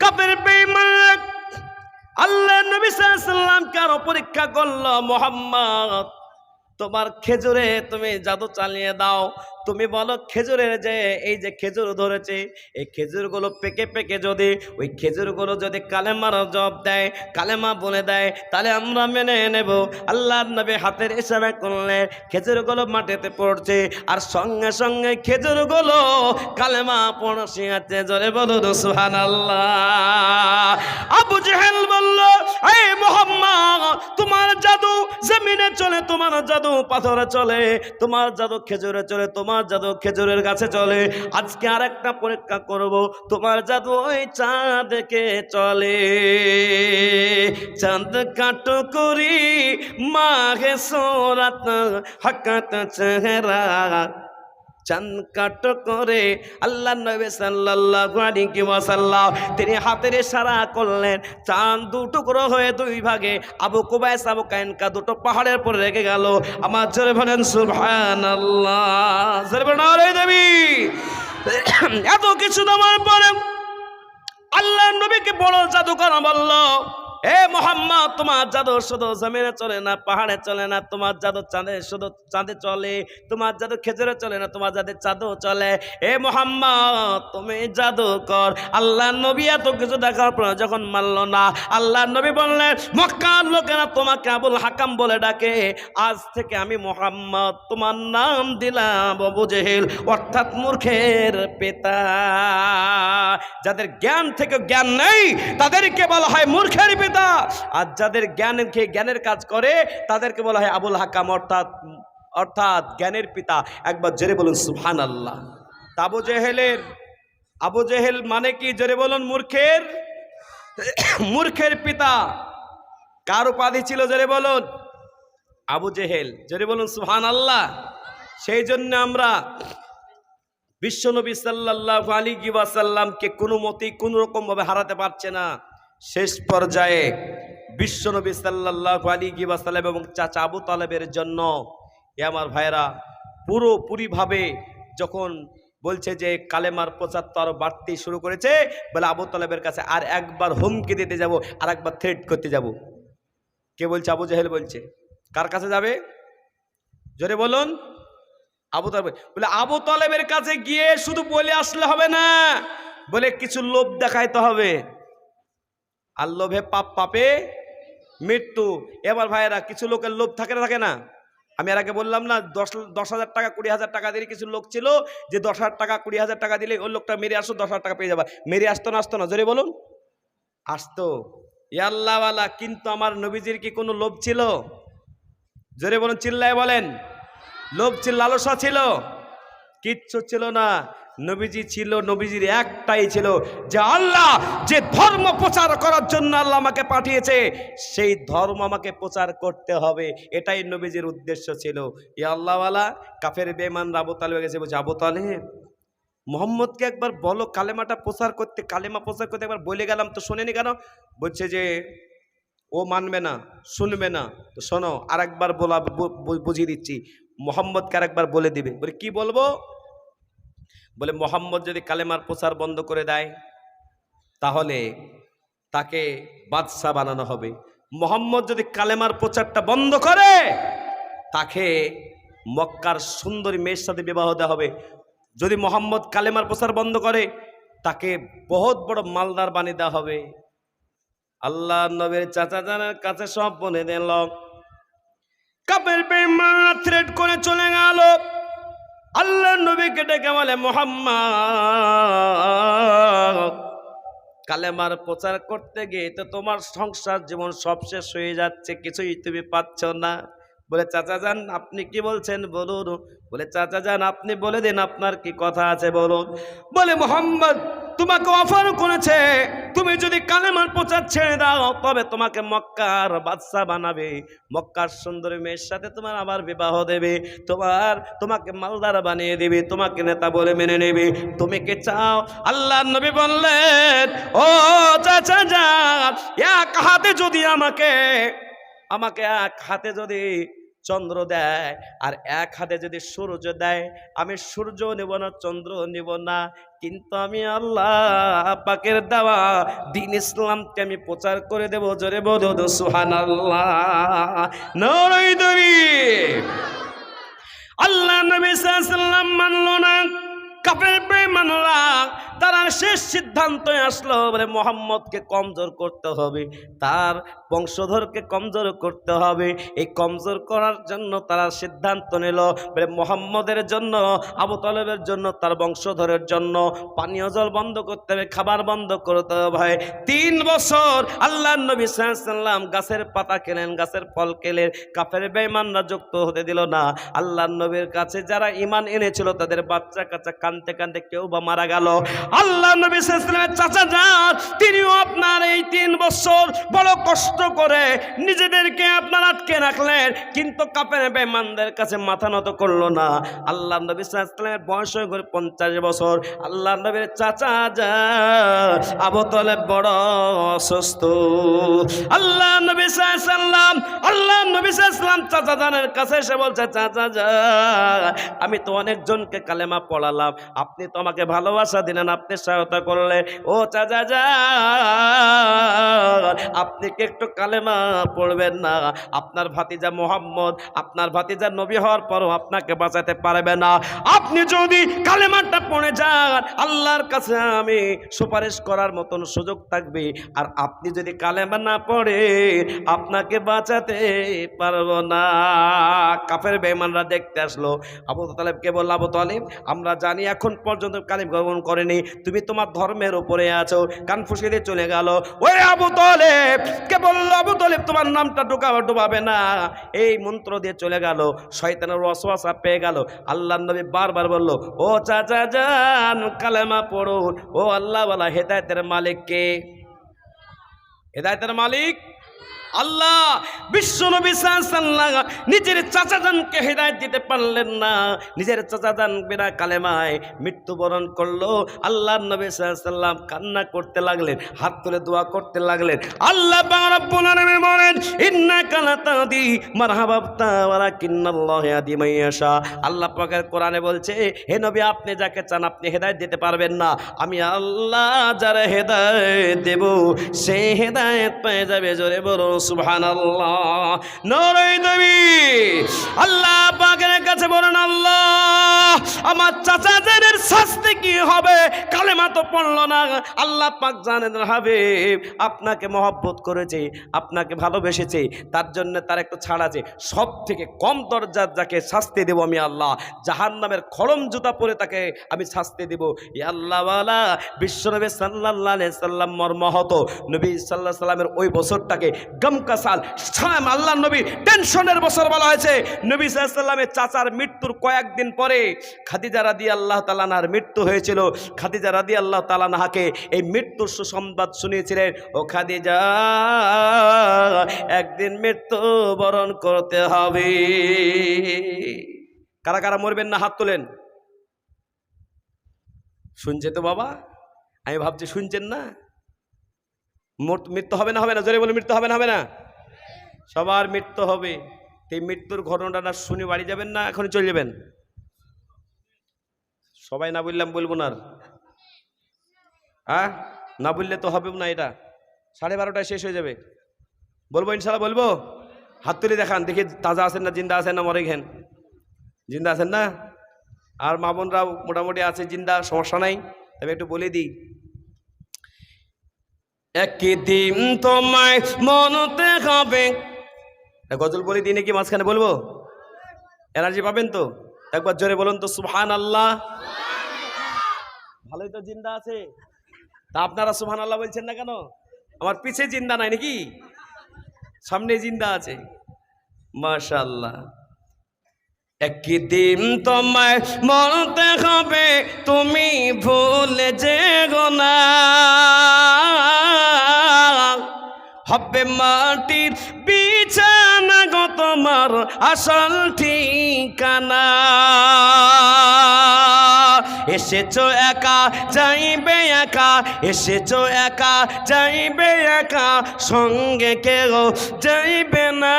কাপের বেঈমান আল্লাহ নবী সাল্লামকে পরীক্ষা করল মোহাম্মদ তোমার খেজুরে তুমি জাদু চালিয়ে দাও তুমি বলো খেজুরের যে, এই যে খেজুর ধরেছে, এই খেজুরগুলো পেকে পেকে যদি, ওই খেজুরগুলো যদি কালেমার জব দেয়, কালেমা বলে দেয়, তাহলে আমরা মেনে নেব। আল্লাহর নবী হাতের ইশারা করলে খেজুরগুলো মাটিতে পড়ছে, আর সঙ্গে সঙ্গে খেজুরগুলো কালেমা পড়ছে আছে জোরে বলো সুহান আল্লাহ আবু জেহেল বলল, এই মোহাম্মদ, তোমার জাদু জমিনে চলে, তোমার জাদু পাথরে চলে, তোমার জাদু খেজুরে চলে, তোমার জাদু খেজুরের গাছে চলে। আজকে আর একটা পরীক্ষা করব, তোমার জাদু ওই চাঁদকে চলে। চাঁদ কাটো করি, মাঘে সোরাত, হকাত চেহারা। চান কাট করে আল্লাহ নবী সাল্লাল্লাহু আলাইহি ওয়াসাল্লাম। তিনি হাতের ইশারা করলেন, চাঁদ দু টুকরো হয়ে দুই ভাগে, আবু কুবাইস, আবু কাইনকা দুটো পাহাড়ের পর রেখে গেল। আমার জোরে বলেন, সুবহানাল্লাহ। জোরে বলেন দেবী এত কিছু দেওয়ার পরে আল্লাহ নবীকে বড় জাদুকর বলল এ মোহাম্মদ, তোমার জাদু শুধু জমিনে চলে না, পাহাড়ে চলে না, তোমার জাদু চাঁদে শুধু চাঁদে চলে, তোমার জাদু খেজুরে চলে না, তোমার জাদু চাঁদও চলে। এ মোহাম্মদ, তুমি জাদু কর। আল্লাহ নবী এত কিছু দেখার পর যখন মানল না। আল্লাহ নবী বললেন, মক্কার লোকেরা তোমাকে আবুল হাকাম বলে ডাকে। আজ থেকে আমি মোহাম্মদ, তোমার নাম দিলাম আবু জেহেল, অর্থাৎ মূর্খের পিতা। যাদের জ্ঞান থেকে জ্ঞান নেই, তাদেরকে বলা হয় মূর্খের পিতা। আর যাদের জ্ঞান খেয়ে জ্ঞানের কাজ করে, তাদেরকে বলা হয় আবুল হাকাম অর্থাৎ অর্থাৎ জ্ঞানের পিতা। একবার জেরে বলুন সুহান আল্লাহ আবু জেহেলের, আবু জেহেল মানে কি? জোরে বলুন, মূর্খের মূর্খের পিতা। কার উপাধি ছিল? জোরে বলুন। আবু জেহেল। জোরে বলুন সুহান আল্লাহ সেই জন্য আমরা বিশ্বনবী সাল্লাহ আলী ওয়াসাল্লামকে কোনো মতেই কোনো রকমভাবে হারাতে পারছে না। শেষ পর্যায়ে বিশ্বনবী সাল্লাহ আলী ওয়াসাল্লাম এবং চাচা আবু তালেবের জন্য, এ আমার ভাইরা পুরোপুরিভাবে যখন বলছে যে কালেমার প্রচার তো আরও বাড়তে শুরু করেছে, বলে আবু তালেবের কাছে আর একবার হুমকি দিতে যাব, আর একবার থ্রেট করতে যাব। কে বলছে? আবু জাহেল বলছে। কার কাছে যাবে? জোরে বলুন। আবু তালেব বলে আবু তালেবের কাছে গিয়ে শুধু বলে আসলে হবে না, বলে কিছু লোভ দেখাইতে হবে। আর লোভে পাপ পাপে মৃত্যু। এবার ভাইয়েরা, কিছু লোকের লোভ থাকে না থাকে না? আমি আর আগে বললাম না, দশ দশ হাজার টাকা, কুড়ি হাজার টাকা দিলে কিছু লোক ছিল, যে দশ হাজার টাকা, কুড়ি হাজার টাকা দিলে ওই লোকটা মেরে আসতো, দশ হাজার টাকা পেয়ে যাবা। মেরে আসতো না আসতো না, জোরে বলুন। আসতো। ইয়াল্লাওয়ালা কিন্তু আমার নবীজির কি কোনো লোভ ছিল? জোরে বলুন, চিল্লায় বলেন। লোভ ছিল লালসা ছিল? কিচ্ছু ছিল না। নবীজি ছিল, নবীজির একটাই ছিল, যে আল্লাহ যে ধর্ম প্রচার করার জন্য আল্লাহ আমাকে পাঠিয়েছে, সেই ধর্ম আমাকে প্রচার করতে হবে, এটাই নবীজির উদ্দেশ্য ছিল। ই আল্লাহওয়ালা কাফের বেমান আবু তালেব গেছে, বলছে, আবু তালেব, মোহাম্মদকে একবার বলো কালেমাটা প্রচার করতে, কালেমা প্রচার করতে একবার বলে গেলাম তো শোনেনি কেন? বলছে যে, ও মানবে না, শুনবে না, তো শোনো আর একবার বলা বুঝিয়ে দিচ্ছি, মোহাম্মদকে আর একবার বলে দিবে। বলে, কি বলব? বলে, মোহাম্মদ যদি কালেমার প্রচার বন্ধ করে দেয়, তাহলে তাকে বাদশাহ বানানো হবে। মোহাম্মদ যদি কালেমার প্রচারটা বন্ধ করে, তাকে মক্কার সুন্দরী মেয়ের সাথে বিবাহ দেওয়া হবে। যদি মোহাম্মদ কালেমার প্রচার বন্ধ করে, তাকে বহুত বড় মালদার বানিয়ে দেওয়া হবে। আল্লাহ নবীর চাচা জানার কাছে সব বলে দিল, কাপের বেমা থ্রেড করে চলে গেল। আল্লাহ নবীকে ডেকে বলে, মোহাম্মদ, কালেমার প্রচার করতে গিয়ে তো তোমার সংসার জীবন সব শেষ হয়ে যাচ্ছে, কিছুই তুমি পাচ্ছ না। বলে, চাচা যান, আপনি কি বলছেন বলুন। বলে, চাচা যান, আপনি বলে দিন, আপনার কি কথা আছে বলুন। বলে, মোহাম্মদ তোমাকে অফার করেছে। তুমি যদি কালেমার প্রচার ছেড়ে দাও, তবে তোমাকে মক্কার বাদশাহ বানাবে। মক্কার সুন্দরী মেয়ের সাথে তোমার আবার বিবাহ দেবে। তোমার, তোমাকে মালদার বানিয়ে দেবে, তোমাকে নেতা বলে মেনে নেবে। তুমি কে চাও? আল্লাহ নবী বললেন, ও চাচা যা এক হাতে যদি আমাকে আমাকে এক হাতে যদি চন্দ্র দেয়, আর এক হাতে যদি সূর্য দেয়, আমি সূর্য নেব না, চন্দ্র নেব না। কিন্তু আমি আল্লাহ পাকের দেওয়া দিন ইসলামকে আমি প্রচার করে দেব, জোরে বলো সুহান আল্লাহ আল্লাহ নবী মানলো না কাপের বেমানরা তারা শেষ সিদ্ধান্ত আসলো বলে মোহাম্মদকে কমজোর করতে হবে। তার বংশধরকে কমজোর করতে হবে। এই কমজোর করার জন্য তারা সিদ্ধান্ত নিল মোহাম্মদের জন্য, আবু তালেবের জন্য, তার বংশধরের জন্য। পানীয় জল বন্ধ করতে হবে, খাবার বন্ধ করতে হবে ভাই। তিন বছর আল্লাহ নবী সাল্লাম গাছের পাতা কেলেন গাছের ফল কেলেন কাফের বেমানরা যুক্ত হতে দিল না। আল্লাহ নবীর কাছে যারা ইমান এনেছিল, তাদের বাচ্চা কাচ্চা কানতে কানতে কেউ বা মারা গেল। আল্লাহ নবী সাল্লামের চাচা যান তিনিও আপনার এই তিন বছর বড় কষ্ট করে নিজেদেরকে আপনার আটকে রাখলেন, কিন্তু কাপের বেমানদের কাছে মাথা নত করল না। আল্লাহ নবী সাল্লামের বয়স হয়ে গেল পঞ্চাশ বছর। আল্লাহ নবীর চাচা যা আবতলে বড় অসুস্থ। আল্লাহ নবী আল্লাহ নবী চাচা জানের কাছে এসে বলছে, চাচা যা, আমি তো অনেকজনকে কালেমা পড়ালাম। আপনি তো আমাকে ভালোবাসা দিলেন, আপনি সহায়তা করলেন। ও চাচা যা আপনি কি একটু কালেমা পড়বেন না। আপনার ভাতিজা মোহাম্মদ, আপনার ভাতিজা নবী হওয়ার পরও আপনাকে বাঁচাতে পারবে না। আপনি যদি কালেমাটা পড়ে যান, আল্লাহর কাছে আমি সুপারিশ করার মতন সুযোগ থাকবে। আর আপনি যদি কালেমা না পড়ে আপনাকে বাঁচাতে পারব না। কাফের বেমানরা দেখতে আসলো। আবু তালেবকে বলল, আবু তালেব, আমরা জানি এখন পর্যন্ত কালিম গ্রহণ করেনি। তুমি তোমার ধর্মের উপরে আছো, কান ফুসিয়ে দিয়ে চলে গেল। ওই আবু তালেব, কে বলল আবু তালেব তোমার নামটা ঢোকা ডোবাবে না। এই মন্ত্র দিয়ে চলে গেল, শয়তানের ওয়াসওয়াসা পেয়ে গেল। আল্লাহ নবী বারবার বলল, ও চাচা যান কালেমা পড়ুন। ও আল্লাহ বলা হেদায়তের মালিক কে? হেদায়তের মালিক? আল্লাহ বিশ্ব নবী সাল্লাল্লাহু নিজের চাচাজানকে হেদায়ত দিতে পারলেন না। নিজের চাচাজান বিনা কালেমায় মৃত্যুবরণ করল। আল্লাহ নবী সাল্লাম কান্না করতে লাগলেন, হাত তুলে দোয়া করতে লাগলেন। আল্লাহ বলেন আল্লাহ কোরআনে বলছে আপনি যাকে চান আপনি পারবেন না। আমি আল্লাহ যারা হেদায়েত দেব, সে হেদায়েত পেয়ে যাবে জোরে বলো সুবহানাল্লাহ। নরই নবী। আল্লাহ পাকের কাছে বলেন আল্লাহ আমার চাচাদের শাস্তি কি হবে? কালেমা তো পড়ল না। আল্লাহ পাক জানেন হাবিব, আপনাকে মহব্বত করেছে, আপনাকে ভালোবেসেছে, তার জন্য তার একটু ছাড় আছে। সব থেকে কম দরজার যাকে শাস্তি দেব আমি আল্লাহ জাহান নামের খড়ম জুতা পরে তাকে আমি শাস্তি দেব। ই আল্লাহওয়ালা বিশ্বনবী সাল্লাহ সাল্লাম মর্মহত। নবী সাল্লাহ সাল্লামের ওই বছরটাকে গমকা সাল সালাম আল্লাহ নবী টেনশনের বছর বলা হয়েছে। নবী সাল্লামের চাচার মৃত্যুর কয়েকদিন পরে খাদিজা রাদি আল্লাহ তালানার মৃত্যু হয়েছিল। খাদিজা রাদি আল্লাহ তালানাহাকে এই মৃত্যুর সুসংবাদ শুনিয়েছিলেন, ও খাদিজা, একদিন মৃত্যু বরণ করতে হবে। কারা কারা মরবেন না হাত তোলেন? শুনছে তো বাবা? আমি ভাবছি শুনছেন না? মৃত্যু হবে না হবে না? জোরে বলে মৃত্যু হবে না হবে না? সবার মৃত্যু হবে। এই মৃত্যুর ঘটনাটা শুনে বাড়ি যাবেন না, এখনই চলে যাবেন? সবাই না বললাম বলব না আর। হ্যাঁ? না বললে তো হবে না এটা। সাড়ে বারোটায় শেষ হয়ে যাবে। বলব ইনশাল্লাহ, বলব? হাত তুলে দেখান, দেখি তাজা আছেন না, জিন্দা আছেন না, মরে ঘেন জিন্দা আছেন না? আর মা বোনরাও মোটামুটি আছে, জিন্দা, সমস্যা নাই। তবে একটু বলে দিই। একদিন তোমায় মনতে হবে। গজল বলে দিই নাকি মাঝখানে বলব? এনার্জি পাবেন তো? একবার জোরে বলুন তো সুবহান আল্লাহ ভালোই তো জিন্দা আছে। তা আপনারা সুবহান আল্লাহ বলছেন না কেন? আমার পিছে জিন্দা নাই নাকি? সামনে জিন্দা আছে। মাশাল্লাহ একদিন তোমায় মরতে হবে, তুমি ভুলে যে গোনা হবে মাটির বিছানা গো তোমার আসল ঠিকানা। এসেছ একা, যাইবে একা, এসেছ একা, যাইবে একা, সঙ্গে কেউ যাইবে না।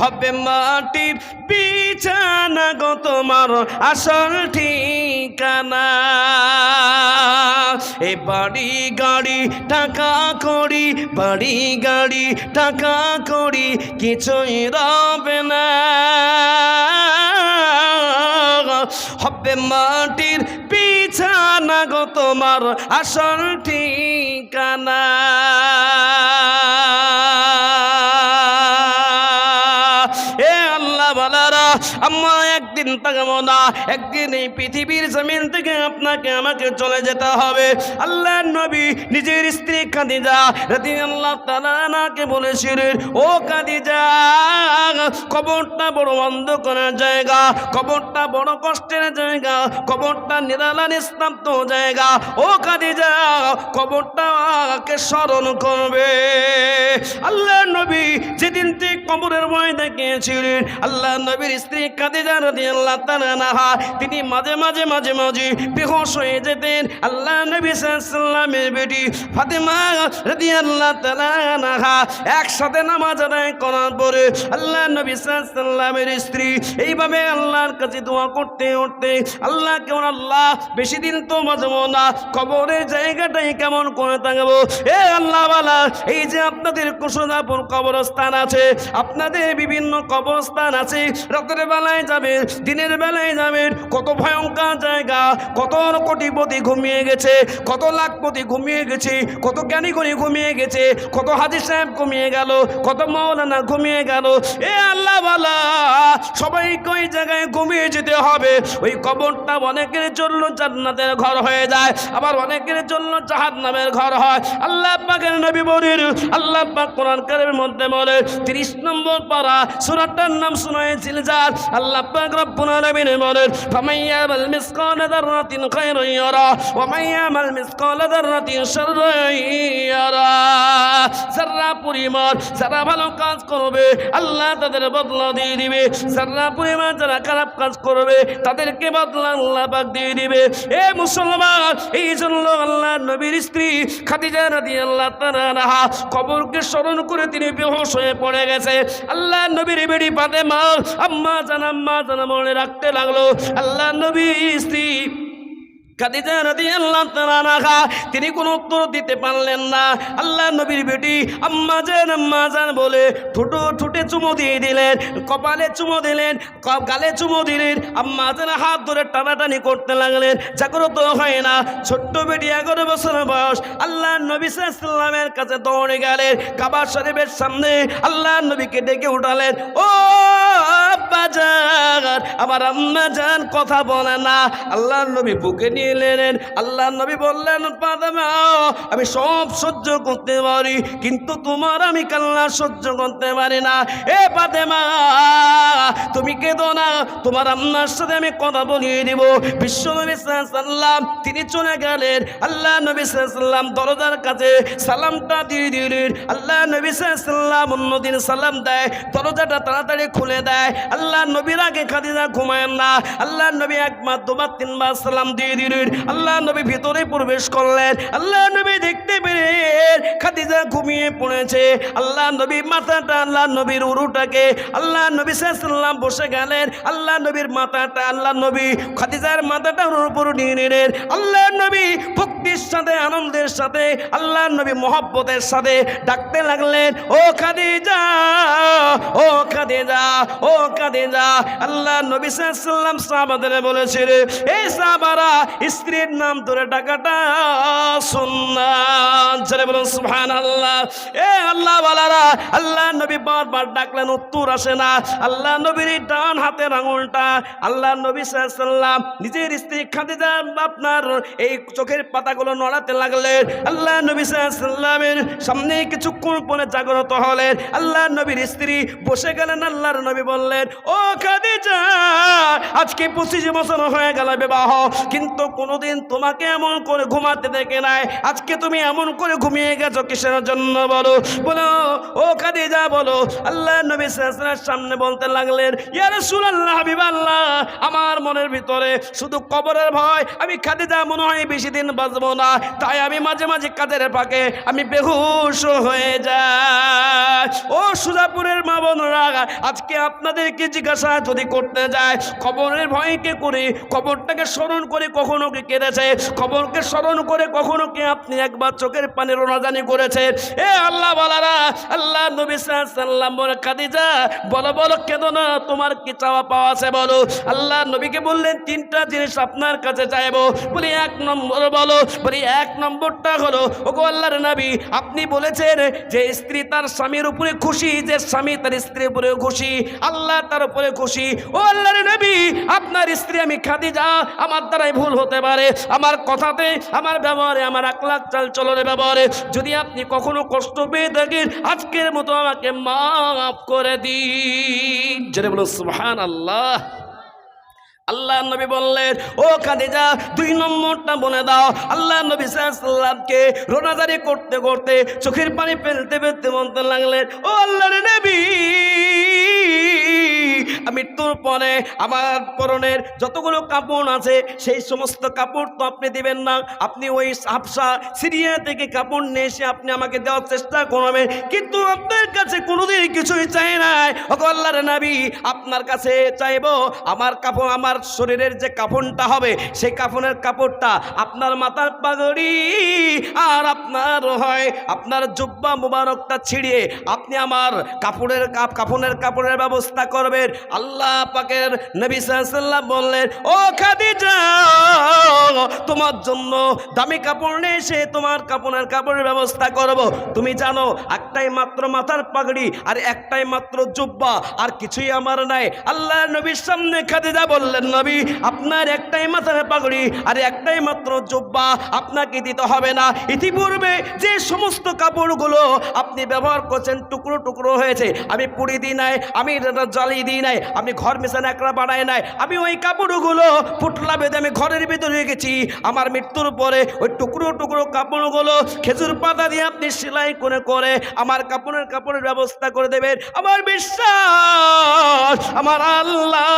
হবে মাটির বিছানা গো তোমার আসল ঠিকানা। এ বাড়ি গাড়ি, টাকা করি বাড়ি গাড়ি, টাকা করি কিছুই রবে না। হবে মাটির বিছানা গো তোমার আসল ঠিকানা। একদিন তাকাবো না একদিন এই পৃথিবীর জমিন থেকে আপনাকে, আমাকে চলে যেতে হবে। আল্লাহ নবী নিজের স্ত্রী খাদিজা রাতি আল্লাহ তালাকে বলেছিলেন, ও খাদিজা, কবরটা বড় অন্ধকারের জায়গা, কবরটা বড় কষ্টের জায়গা, কবরটা নিরালা নিস্তব্ধ জায়গা। ও খাদিজা কবরটাকে স্মরণ করবে। আল্লাহ নবী যেদিন থেকে কবরের ভয় দেখিয়েছিলেন আল্লাহ নবীর স্ত্রী কাদিজা রাদিয়াল্লাহু তাআলা নাহা তিনি মাঝে মাঝে মাঝে মাঝে বেহোশ হয়ে যেতেন। আল্লাহ নবী সাল্লামের বেটি ফাতেমা একসাথে নামাজ আদায় করার পরে আল্লাহ নবী সাল্লামের স্ত্রী এইভাবে আল্লাহর কাছে দোয়া করতে উঠতে আল্লাহ কেমন আল্লাহ, বেশি দিন তো বাঁচবো না। কবরের জায়গাটাই কেমন করে থাকব? এ আল্লাহ বালা, এই যে আপনাদের কুশলাপুর কবরস্থান আছে, আপনাদের বিভিন্ন কবরস্থান আছে, রাতের বেলায় যাবে, দিনের বেলায় যাবেন কত ভয়ঙ্কর জায়গা, কত কোটিপতি ঘুমিয়ে গেছে, কত লাখপতি ঘুমিয়ে গেছে, কত জ্ঞানী করে ঘুমিয়ে গেছে, কত হাজির সাহেব ঘুমিয়ে গেল, কত মৌলানা ঘুমিয়ে গেল। এ আল্লাহ সবাইকে ওই জায়গায় ঘুমিয়ে যেতে হবে। ওই কবরটা অনেকের জন্য জান্নাতের ঘর হয়ে যায়, আবার অনেকের জন্য জাহান্নামের ঘর হয়। আল্লাহ পাকের নবী বলেন, আল্লাহ পাক কোরআন কারিমের মধ্যে বলে 30 নম্বর পারা, সূরাটার নাম শুনায়েছিল যার আল্লাহ পাক রব্বুল আলামিন বলেন ফামাইয়ামাল মিসকাল যাররাতিন খায়রান ইয়ারা ওয়া মাইয়ামাল মিসকাল যাররাতিন শাররান ইয়ারা যারা পরিমাণ যারা ভালো কাজ করবে আল্লাহ তাদের বদলা দিয়ে দিবে যারা পরিমাণ যারা খারাপ কাজ করবে তাদেরকে বদলা আল্লাহ পাক দিয়ে দিবে এ মুসলমান এই জন্য আল্লাহ নবীর স্ত্রী খাদিজা রাদিয়াল্লাহু তাআলা কবরকে স্মরণ করে তিনি বেহুশ হয়ে পড়ে গেছে আল্লাহ নবীর বেড়ি পাতে মা আম্মা জান আম্মা জান মনে রাখতে লাগল আল্লাহ নবী, স্ত্রী তিনি কোনো উত্তর দিতে পারলেন না। আল্লাহ নবীর বেটি আম্মা জান আম্মা জান বলে ঠোঁটো ঠোঁটে চুমো দিয়ে দিলেন, কপালে চুমো দিলেন গালে চুমো দিলেন, আম্মা জান হাত ধরে টানাটানি করতে লাগলেন, জাগ্রত হয় না। ছোট্ট বেটি এগারো বছর বয়স, আল্লাহ নবী সাল্লামের কাছে দৌড়ে গেলেন, কাবা শরীফের সামনে আল্লাহ নবীকে ডেকে উঠালেন, ও জান, আমার আম্মা জান, কথা বলে না। আল্লাহ নবী বুকে নিয়ে এলেন। আল্লাহ নবী বললেন পাদামা আমি সব সহ্য করতে পারি, কিন্তু তোমার আমি কাল্লা সহ্য করতে পারি না। এ পাতেমা তুমি কেঁদো না। তোমার আম্মার সাথে আমি কথা বলিয়ে দিব। বিশ্ব নবী সাল্লাম তিনি চলে গেলেন। আল্লাহ নবী সাল্লাম দরজার কাছে সালামটা দিয়ে দিলেন। আল্লাহ নবী সাল্লাম অন্যদিন সালাম দেয়, দরজাটা তাড়াতাড়ি খুলে দেয়। আল্লাহ নবীর আগে খাদিজা ঘুমায় না। আল্লাহ নবী একবার দুবার, তিনবার সালাম দিয়ে দিলেন। আল্লাহ নবী ভিতরে প্রবেশ করলেন। আল্লাহ নবী দেখতে পেলেন, খাদিজা ঘুমিয়ে পড়েছে। আল্লাহ নবী মাথাটা আল্লাহ নবীর উরুটাকে আল্লাহ নবী সাল্লাম বসে গেলেন। আল্লাহ নবীর মাথাটা আল্লাহ নবী খাদিজার মাথাটা ওর উপর নিয়ে নিলেন। আল্লাহ নবী ভক্তির সাথে, আনন্দের সাথে আল্লাহ নবী মোহব্বতের সাথে ডাকতে লাগলেন, ও খাদিজা ও খাদিজা ও খাদিজা, আল্লাহ নবী সাল্লাম সাহাবাদের সাহাবারা স্ত্রীর নাম ধরে ডাকাটা এ আল্লাহ আল্লাহ নবী বারবার ডাকলেন, উত্তর আসে না। আল্লাহ নবীর ডান হাতের আঙুলটা, আল্লাহ নবী সাল্লাম নিজের স্ত্রী খাদিজা আপনার এই চোখের পাতাগুলো নড়াতে লাগলেন। আল্লাহ নবী সাল্লামের সামনে কিছুক্ষণ পরে জাগ্রত হলেন। আল্লাহ নবীর স্ত্রী বসে গেলেন, আল্লাহর নবী বললেন, ও খাদিজা আজকে পঁচিশ বছর হয়ে গেল বিবাহ, কিন্তু কোনোদিন তোমাকে এমন করে ঘুমাতে দেখে নাই। আজকে তুমি এমন করে ঘুমিয়ে গেছো কিসের জন্য বলো? বলো, ও খাদিজা, বলো, আল্লাহ নবী সাল্লাল্লাহু সামনে বলতে লাগলেন, ইয়া রাসূলুল্লাহ, হাবিবাল্লাহ, আমার মনের ভিতরে শুধু কবরের ভয়, আমি খাদিজা মনে হয় বেশি দিন বাঁচবো না, তাই আমি মাঝে মাঝে কাদের পাকে আমি বেহুশ হয়ে যাই। ও সুজাপুরের মা বোনরা, আজকে আপনাদেরকে জিজ্ঞাসা যদি করতে যায়। খবরের ভয়কে করে খবরটাকে স্মরণ করে কখনো কি কেঁদেছে? খবরকে স্মরণ করে কখনো কি আপনি একবার চোখের পানি রোনাজানি করেছে এ আল্লাহ বলারা, আল্লাহ নবী সাল্লাম বলে বলো কেঁদো না, তোমার কি চাওয়া পাওয়া আছে বলো? আল্লাহ নবীকে বললেন, তিনটা জিনিস আপনার কাছে চাইব। বলি, এক নম্বর বলো, বলি, এক নম্বরটা হলো, ওগো আল্লাহর নবী, আপনি বলেছেন যে স্ত্রী তার স্বামীর উপরে খুশি, যে স্বামী তার স্ত্রীর উপরে খুশি। আল্লাহ তার উপরে খুশি। ও আল্লাহর নবী, আপনার স্ত্রী আমি খাদিজা, আমার দ্বারাই ভুল হতে পারে। আমার কথাতে, আমার ব্যবহারে, আমার আকলাক চাল চলনের ব্যবহারে, যদি আপনি কখনো কষ্ট পেয়ে থাকেন, আজকের মতো আমাকে মাফ করে দিন। যেটা বলো সুহান আল্লাহ আল্লাহ নবী বললেন, ও খাদিজা, দুই নম্বরটা বলে দাও। আল্লাহ নবী সাল্লামকে রোনাজারি করতে করতে চোখের পানি ফেলতে ফেলতে বলতে লাগলেন, ও আল্লাহর নবী মৃত্যুর পরে আমার পরনের যতগুলো কাপড় আছে, সেই সমস্ত কাপড় তো আপনি দিবেন না। আপনি ওই হাফসা সিরিয়া থেকে কাপড় নিয়ে এসে আপনি আমাকে দেওয়ার চেষ্টা করবেন। কিন্তু আপনার কাছে কোনোদিন কিছুই চাই নাই। ও আল্লাহর নবী, আপনার কাছে চাইব আমার কাপড়, আমার শরীরের যে কাফনটা হবে, সেই কাফনের কাপড়টা আপনার মাথার পাগড়ি আর আপনার হয় আপনার জুব্বা মুবারকটা ছিঁড়িয়ে আপনি আমার কাপড়ের কাপ, কাফনের কাপড়ের ব্যবস্থা করবেন। আল্লাহ পাকের নবী সাল্লাম বললেন, ও খাদিজা, তোমার জন্য দামি কাপড় নিয়ে এসে তোমার কাপড়ের কাপড়ের ব্যবস্থা করব। তুমি জানো, একটাই মাত্র মাথার পাগড়ি আর একটাই মাত্র জুব্বা, আর কিছুই আমার নাই। আল্লাহ নবীর সামনে খাদিজা বললেন, নবী, আপনার একটাই মাথার পাগড়ি আর একটাই মাত্র জুব্বা, আপনাকে দিতে হবে না। ইতিপূর্বে যে সমস্ত কাপড়গুলো আপনি ব্যবহার করছেন, টুকরো টুকরো হয়েছে। আমি পুড়ি দিই নাই, আমি জ্বালিয়ে দিই নাই। আমি ঘর মেশানো একলা বানাই নাই, আমি ওই কাপড়গুলো ফুটলা বেঁধে আমি ঘরের ভিতরে রেখেছি। আমার মৃত্যুর পরে ওই টুকরো টুকরো কাপড়গুলো খেজুর পাতা দিয়ে আপনি সেলাই করে করে আমার কাপড়ের কাপড়ের ব্যবস্থা করে দেবেন। আমার বিশ্বাস, আমার আল্লাহ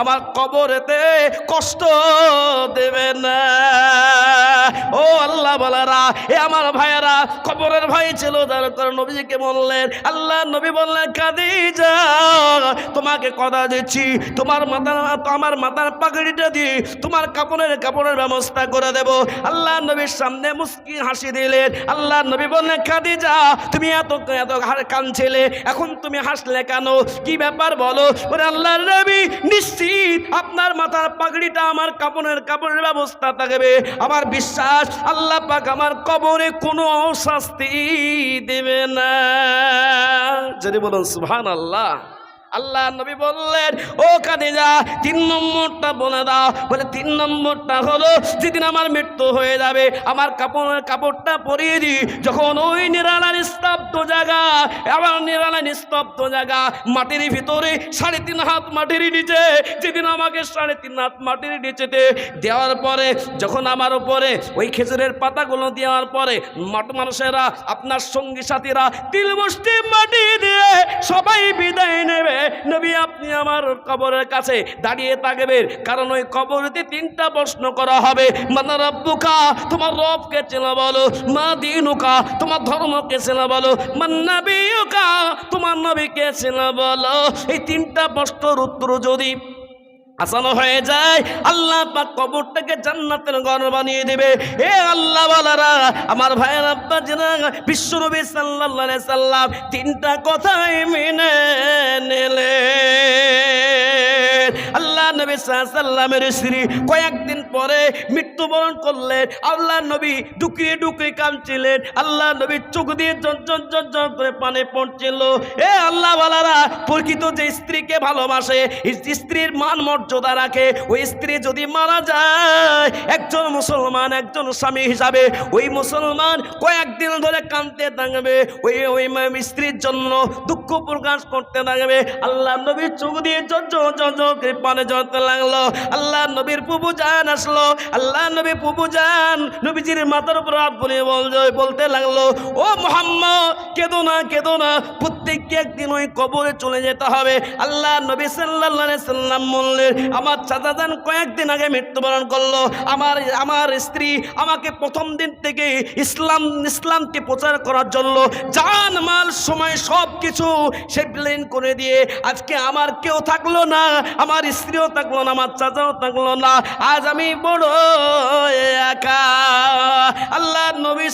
আমার কবরেতে কষ্ট দেবে না। ও আল্লাহ বলারা, এ আমার ভাইয়েরা, কবরের ভাই ছিল কারণ নবীজিকে বললেন, আল্লাহ নবী বললেন, কাদিজা, তোমাকে কথা দিচ্ছি। তোমার মাথার আমার মাথার পাগড়িটা দিয়ে তোমার কাপড়ের কাপড়ের ব্যবস্থা করে দেব। আল্লাহ নবীর সামনে মুস্কি হাসি দিলেন। আল্লাহ নবী বললেন, খাদিজা, তুমি এত এত হার কানছিলে, এখন তুমি হাসলে কেন? কি ব্যাপার বলো? ওরে আল্লাহ নবী, নিশ্চিত আপনার মাথার পাগড়িটা আমার কাপড়ের কাপড়ের ব্যবস্থা থাকবে। আমার বিশ্বাস, আল্লাহ পাক আমার কবরে কোনো শাস্তি দেবে না। যদি বলুন সুহান আল্লাহ আল্লাহ নবী বললেন, ও কাদিজা তিন নম্বরটা বলে দাও। বলে, তিন নম্বরটা হলো, যেদিন আমার মৃত্যু হয়ে যাবে, আমার কাপড়ের কাপড়টা পরিয়ে দিই। যখন ওই নিরালা নিস্তব্ধ জায়গা আবার নিরালা নিস্তব্ধ জায়গা, মাটির ভিতরে সাড়ে তিন হাত মাটির নিচে, যেদিন আমাকে সাড়ে তিন হাত মাটির নিচেতে দেওয়ার পরে, যখন আমার উপরে ওই খেজুরের পাতাগুলো দেওয়ার পরে, মাঠ মানুষেরা, আপনার সঙ্গী সাথীরা, তিল মুষ্টি মাটি দিয়ে সবাই বিদায় নেবে। নবী, আপনি আমার কবরের কাছে দাঁড়িয়ে থাকবেন। কারণ ওই কবরেতে তিনটা প্রশ্ন করা হবে। মানা রব্বুকা, তোমার রবকে চেনা বলো। মা দিনুকা, তোমার ধর্মকে চেনা বলো। মান্নাবিউকা তোমার নবীকে চেনা বলো। এই তিনটা প্রশ্নের উত্তর যদি আসানো হয়ে যায়, আল্লাহ পাক কবরটাকে জান্নাতের ঘর বানিয়ে দিবে। হে আল্লাহ বালারা, আমার ভাইয়ের আব্বা জানা, বিশ্বনবী সাল্লাল্লাহু সাল্লাম তিনটা কথাই মেনে নিলে আল্লাহ নবী সাল্লামের স্ত্রী কয়েকদিন পরে মৃত্যুবরণ করলেন। আল্লাহ নবী ডুকিয়ে ডুকিয়ে কাঁদছিলেন। আল্লাহ নবী চোখ দিয়ে ঝরঝর ঝরঝর করে পানে পড়ছিল। এ আল্লাহ বালারা প্রকৃত যে স্ত্রীকে ভালোবাসে স্ত্রীর মান মর্যাদা রাখে। ওই স্ত্রী যদি মারা যায়, একজন মুসলমান, একজন স্বামী হিসাবে ওই মুসলমান কয়েকদিন ধরে কাঁদতে থাকবে। ওই ওই স্ত্রীর জন্য দুঃখ প্রকাশ করতে থাকবে। আল্লাহ নবীর চোখ দিয়ে জজ জজ পানে জড়তে লাগল। আল্লাহ নবীর পুবু জান আসলো। আল্লাহ নবী পুবু জান নবীজির মাথার উপর হাত বলে বল- বলতে লাগল, ও মোহাম্মদ, কেঁদো না কেঁদো না। প্রত্যেককে একদিন ওই কবরে চলে যেতে হবে। আল্লাহ নবী সাল্লাহ সাল্লাম বললেন, আমার চাচাজান কয়েকদিন আগে মৃত্যুবরণ করল। আমার আমার স্ত্রী আমাকে প্রথম দিন থেকে ইসলাম, ইসলামকে প্রচার করার জন্য জান, মাল, সময় সব কিছু সে প্লেন করে দিয়ে আজকে আমার কেউ থাকল না। আমার স্ত্রীও থাকল না, আমার চাচাও থাকল না। আজ আমি বড় একা। আল্লাহ নবী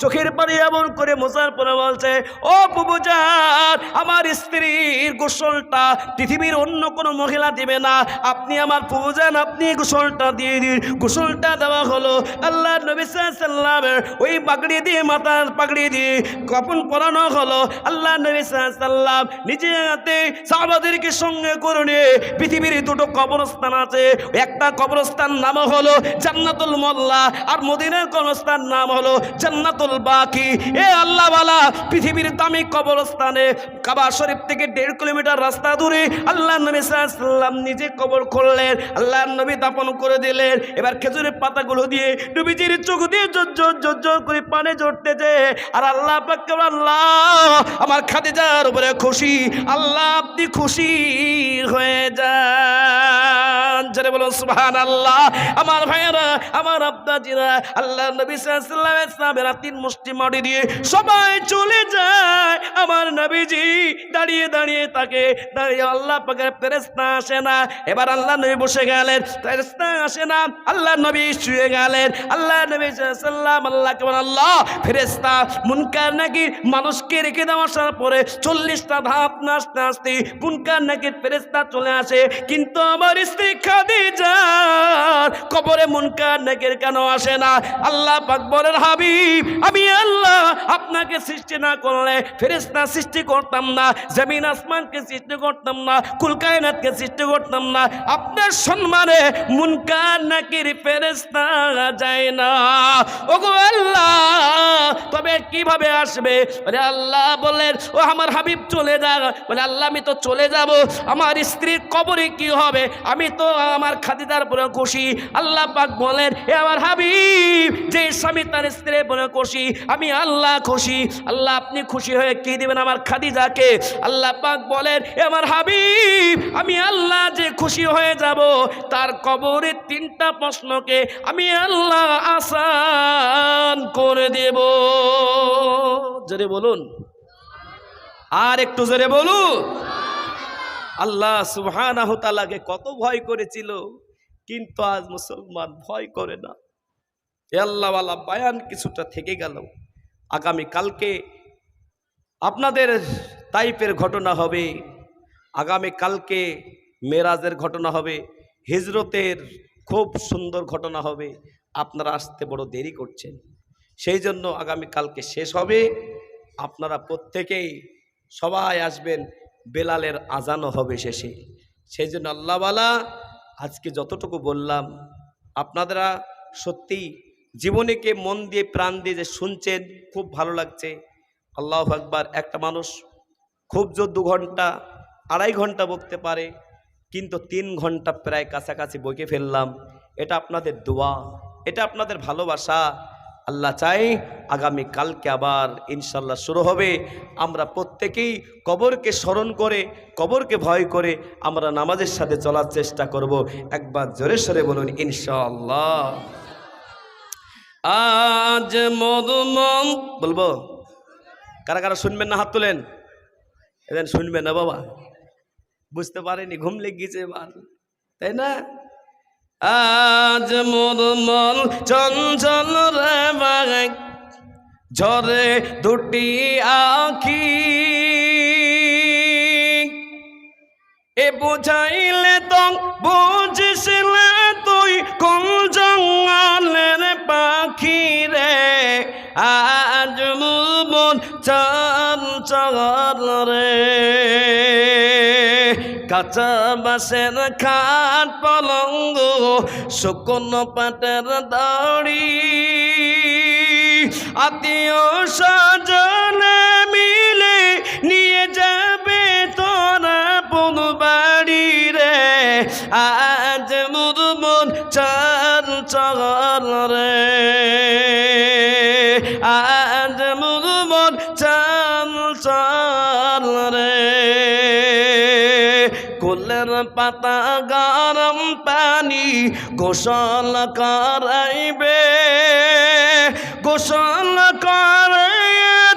চোখের পানি এমন করে মোসার পরে বলছে, ও বুবুজান আমার স্ত্রীর গোসলটা পৃথিবীর অন্য কোনো মহিলা দিবে না। আপনি আমার বুবুজান আপনি গোসলটা দিয়ে দিন। গোসলটা দেওয়া হলো আল্লাহ নবী ওই পাগড়ি দিয়ে, মাথার পাগড়ি দিয়ে কপন পরানো হলো আল্লাহ নবী সাল্লাম নিজে হাতে সাহাবাদেরকে সঙ্গে করে নিয়ে পৃথিবীর দুটো কবরস্থান আছে। একটা কবরস্থান নাম হলো জান্নাতুল মোল্লা, আর মদিনার কবরস্থান নাম হলো জান্নাতুল বাকি। এ আল্লাহওয়ালা, পৃথিবীর দামি কবরস্থানে কাবা শরীফ থেকে দেড় কিলোমিটার রাস্তা দূরে আল্লাহ নবী সাল্লাম নিজে কবর করলেন আল্লাহ নবী দাপন করে দিলেন। এবার খেজুরের পাতাগুলো দিয়ে নবীজির চোখ দিয়ে জোর জোর জোর করে পানে জড়তেছে আর আল্লাহ আল্লাহ, আমার খাদিজার উপরে খুশি, আল্লাহ আপনি খুশি হয়ে যান জোরে বলুন সুবহান আল্লাহ আমার ভাইয়েরা, আমার আব্বাজিরা, আল্লাহ তিন মুষ্টি দিয়ে সবাই চলে যায়। আমার নবীজি দাঁড়িয়ে দাঁড়িয়ে তাকে দাঁড়িয়ে আল্লাহ ফেরেশতা আসে না। এবার আল্লাহ নবী বসে গেলেন। ফেরেশতা আসে না, আল্লাহ নবী শুয়ে গেলেন। আল্লাহ আল্লাহ কেমন আল্লাহ, ফেরেশতা, মুনকার নাকি মানুষকে রেখে দেওয়া আসার পরে চল্লিশটা ধাপ নাচতে নাচতে মুনকার নাকি ফেরেশতা চলে আসে কিন্তু আমার স্ত্রী খাদিজার কবরে মুনকার নাকির কেন আসে না? আল্লাহ পাক বলেন, হাবিব, আমি আল্লাহ আপনাকে সৃষ্টি না করলে ফেরেশতা সৃষ্টি করতাম না, জমিন আসমানকে সৃষ্টি করতাম না, কুলকায়নাতকে সৃষ্টি করতাম না, আপনার সম্মানে মুনকার নাকির ফেরেশতা যায় না। ওগো আল্লাহ তবে কীভাবে আসবে? বলে আল্লাহ বললেন, ও আমার হাবিব, চলে যা। বলে আল্লাহ, আমি তো চলে যাব। আমার স্ত্রীর কবরে কি হবে? আমি তো আমার খাদিদার পরে খুশি। আল্লাহ পাক বলেন, এ আমার হাবিব, যে স্বামী তার স্ত্রী বলে খুশি, আমি আল্লাহ খুশি। আল্লাহ, আপনি খুশি হয়ে কি দিবেন আমার খাদিজাকে? আল্লাহ পাক বলেন, এ আমার হাবিব, আমি আল্লাহ যে খুশি হয়ে যাব, তার কবরের তিনটা প্রশ্নকে আমি আল্লাহ আসান করে দেব। জোরে বলুন। আর একটু জোরে বলুন। আল্লাহ সুবহানাহু তাআলাকে কত ভয় করেছিল, কিন্তু আজ মুসলমান ভয় করে না। এ আল্লাহওয়ালা বায়ান কিছুটা থেকে গেল। আগামী কালকে আপনাদের তাইপের ঘটনা হবে, আগামী কালকে মেরাজের ঘটনা হবে, হিজরতের খুব সুন্দর ঘটনা হবে। আপনারা আসতে বড় দেরি করছেন। সেই জন্য আগামী কালকে শেষ হবে। আপনারা প্রত্যেকেই সবাই আসবেন, বেলালের আজানও হবে শেষে। সেই জন্য আল্লাহওয়ালা আজকে যতটুকু বললাম, আপনারা সত্যি জীবনীকে মন দিয়ে প্রাণ দিয়ে যে শুনছেন, খুব ভালো লাগছে। আল্লাহ আকবার, একটা মানুষ খুব জোর দু ঘণ্টা, আড়াই ঘণ্টা বকতে পারে, কিন্তু তিন ঘণ্টা প্রায় কাছাকাছি বকে ফেললাম। এটা আপনাদের দোয়া, এটা আপনাদের ভালোবাসা। আল্লাহ চাই আগামী কালকে আবার ইনশাল্লাহ শুরু হবে। আমরা প্রত্যেকেই কবরকে স্মরণ করে, কবরকে ভয় করে আমরা নামাজের সাথে চলার চেষ্টা করব। একবার জোরে সরে বলুন ইনশাল্লাহ আজ মধুমম, বলব? কারা কারা শুনবেন না হাত তোলেন? এদের শুনবেন না বাবা। বুঝতে পারেনি, ঘুম লেগেছে এবার। তাই না? আজ মোর মন চঞ্চল রে বাগাই ঝরে দুটি আখি। এ বুঝাইলে তো বুঝিসলে তুই কোন জঙ্গলের পাখি রে? আজ মন চঞ্চল রে। কাঁচা বাসের খাট পলঙ্গ, শুকনো পাটের দাড়ি। আত্মীয় স্বজনে মিলে নিয়ে যাবে তোরা পুন বাড়ি রে। আজ মুরমন চাল চল রে। চাল চল রে কোলে তুলসের পাতা গরম পানি গোসল করাইবে। গোসল করে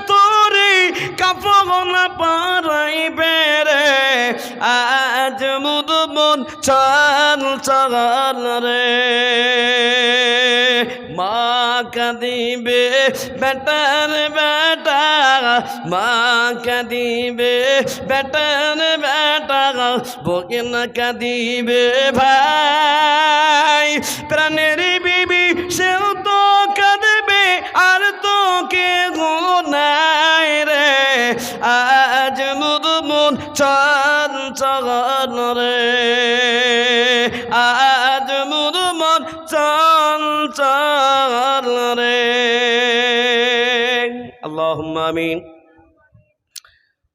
তোরে কাপড় পারাইবে রে। আজ মুদ মন চল চল রে। মা কাঁদিবে, বেটার বেটা মা কাঁদিবে বেটার বেটা বকেন কাঁদিবে ভাই। প্রাণের বিবি সেও